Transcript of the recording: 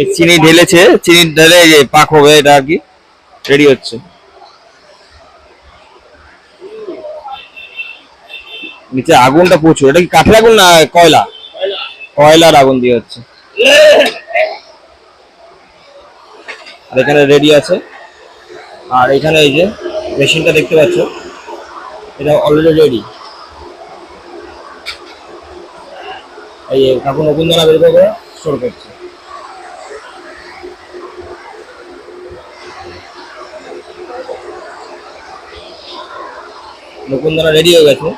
এই চিনি ঢেলেছে, চিনি ঢেলে পাক হবে, এটা আর কি রেডি হচ্ছে। নিচে আগুনটা প্রচুর, এটা কি কাঠের আগুন না কয়লা? কয়লার আগুন দিয়ে হচ্ছে। আর এখানে রেডি আছে। আর এখানে এই যে মেশিনটা দেখতে পাচ্ছ, এটা অলরেডি রেডি এই কাকু নতুন দানা বের করে স্টোর করছে। মানে মুকুন্দরা রেডি হয়ে গেছে।